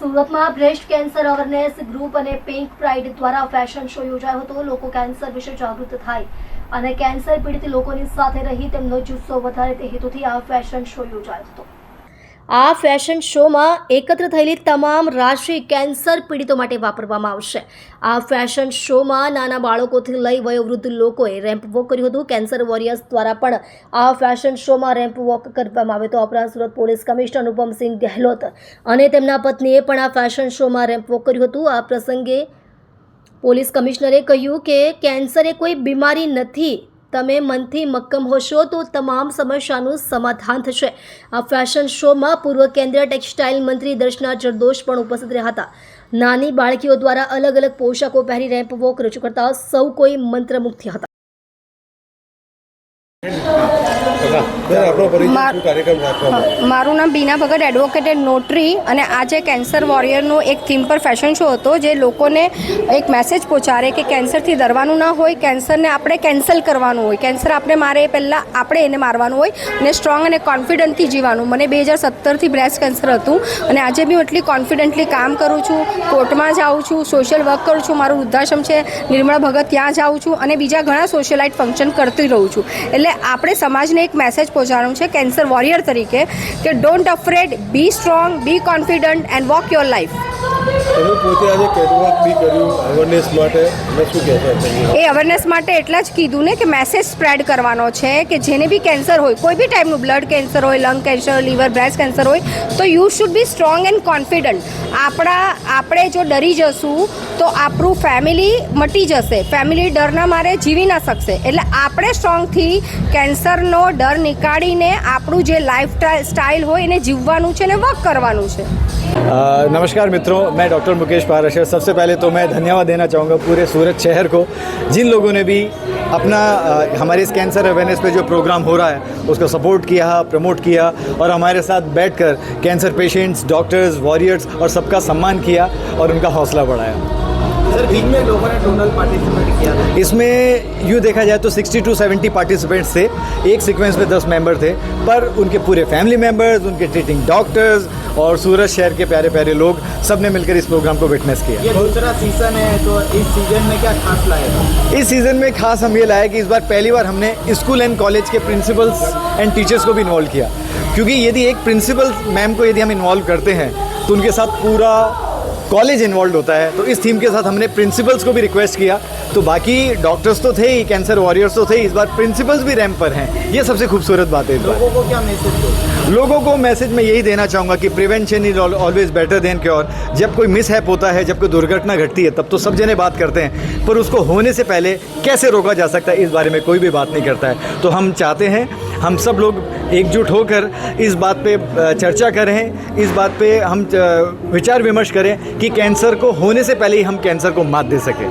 સુરતમાં breast cancer awareness group અને pink pride દ્વારા ફેશન શો યોજાયો હતો. લોકો કેન્સર વિશે જાગૃત થાય અને કેન્સર પીડિત લોકોની સાથે રહી તેમનો જુસ્સો વધારે તે હેતુથી આ ફેશન શો યોજાયો હતો. આ ફેશન શોમાં એકત્ર થયેલી તમામ રાશિ કેન્સર પીડિતો માટે વાપરવામાં આવશે. આ ફેશન શોમાં નાના બાળકોથી લઈ વયોવૃદ્ધ લોકોએ રેમ્પ વોક કર્યું હતું. કેન્સર વોરિયર્સ દ્વારા પણ આ ફેશન શોમાં રેમ્પ વોક કરવામાં આવ્યો હતો ઉપરાંત સુરત પોલીસ કમિશનર અનુપમસિંહ ગેહલોત અને તેમના પત્નીએ પણ આ ફેશન શોમાં રેમ્પ વોક કર્યું હતું. આ પ્રસંગે પોલીસ કમિશનરે કહ્યું કે કેન્સર એ કોઈ બીમારી નથી તમે મનથી મક્કમ હોશો તો તમામ સમસ્યાનું સમાધાન થશે. આ ફેશન શોમાં પૂર્વ કેન્દ્રીય ટેક્સટાઇલ મંત્રી દર્શના જરદોશ પણ ઉપસ્થિત રહ્યા હતા. નાની બાળકીઓ દ્વારા અલગ અલગ પોશાકો પહેરી રેમ્પ વોક રજૂ કરતા સૌ કોઈ મંત્રમુગ્ધ હતા. માર- નામ Bina Bhagat advocate and notary અને આજે કેન્સર વોરિયરનો એક થીમ પર ફેશન શો હતો જે લોકોને એક મેસેજ પહોંચાડે કે કેન્સરથી ડરવાનું ના હોય કેન્સરને આપણે કેન્સલ કરવાનું હોય. કેન્સર આપણે મારે એ પહેલાં આપણે એને મારવાનું હોય અને સ્ટ્રોંગ અને કોન્ફિડન્ટથી જીવાનું મને બે હજાર સત્તરથી બ્રેસ્ટ કેન્સર હતું અને આજે બી હું એટલી કોન્ફિડન્ટલી કામ કરું છું કોર્ટમાં જાઉં છું સોશિયલ વર્ક કરું છું મારું વૃદ્ધાશ્રમ છે નિર્મળા ભગત ત્યાં જાઉં છું અને બીજા ઘણા સોશિયલાઇટ ફંક્શન કરતી રહું છું. એટલે આપણે સમાજને એક મેસેજ પહોંચાડવાનું છે કેન્સર વોરિયર તરીકે કે don't afraid be strong be confident and walk your life તમે પોતે આજે કેટવોક બી કર્યું અવેરનેસ માટે? અને શું કહેશો એ અવેરનેસ માટે એટલા જ કીધું ને કે મેસેજ સ્પ્રેડ કરવાનો છે કે જેને બી કેન્સર હોય કોઈ બી ટાઈપનું બ્લડ કેન્સર હોય lung cancer liver breast cancer હોય તો you should be strong and confident આપણા આપણે જો ડરી જશું તો આપણું ફેમિલી મટી જશે ફેમિલી ડરના મારે જીવી ના શકશે એટલે આપણે સ્ટ્રોંગથી કેન્સરનો ડર નીકાળીને આપણું જે લાઈફ સ્ટાઇલ હોય એને જીવવાનું છે ને વર્ક કરવાનું છે अ, नमस्कार मित्रों मैं डॉक्टर मुकेश पाराशर सबसे पहले तो मैं धन्यवाद देना चाहूँगा पूरे सूरत शहर को जिन लोगों ने भी अपना अ, हमारे इस कैंसर अवेयरनेस पे जो प्रोग्राम हो रहा है उसको सपोर्ट किया प्रमोट किया और हमारे साथ बैठकर कैंसर पेशेंट्स डॉक्टर्स वॉरियर्स और सबका सम्मान किया और उनका हौसला बढ़ाया सर बीच में लोगों ने टोटल पार्टिसिपेट किया था। इसमें यूँ देखा जाए तो 60 टू 70 पार्टिसिपेंट्स थे। एक सीक्वेंस में 10 मेंबर थे पर उनके पूरे फैमिली मेंबर्स उनके ट्रीटिंग डॉक्टर्स और सूरत शहर के प्यारे प्यारे लोग सबने मिलकर इस प्रोग्राम को विटनेस किया। ये दूसरा सीज़न है तो इस सीज़न में क्या खास लाएगा इस सीज़न में खास हम ये लाया कि इस बार पहली बार हमने स्कूल एंड कॉलेज के प्रिंसिपल्स एंड टीचर्स को भी इन्वॉल्व किया। क्योंकि यदि एक प्रिंसिपल मैम को यदि हम इन्वॉल्व करते हैं तो उनके साथ पूरा कॉलेज इन्वॉल्व होता है तो इस थीम के साथ हमने प्रिंसिपल्स को भी रिक्वेस्ट किया। तो बाकी डॉक्टर्स तो थे ही कैंसर वॉरियर्स तो थे इस बार प्रिंसिपल्स भी रैंप पर हैं। ये सबसे खूबसूरत बात है इस बार। लोगों को क्या मैसेज लोगों को मैसेज मैं यही देना चाहूँगा कि prevention is always better than cure जब कोई मिस होता है जब कोई दुर्घटना घटती है तब तो सब जने बात करते हैं। पर उसको होने से पहले कैसे रोका जा सकता है इस बारे में कोई भी बात नहीं करता है। तो हम चाहते हैं हम सब लोग एकजुट होकर इस बात पे चर्चा करें इस बात पे हम विचार विमर्श करें कि कैंसर को होने से पहले ही हम कैंसर को मात दे सकें।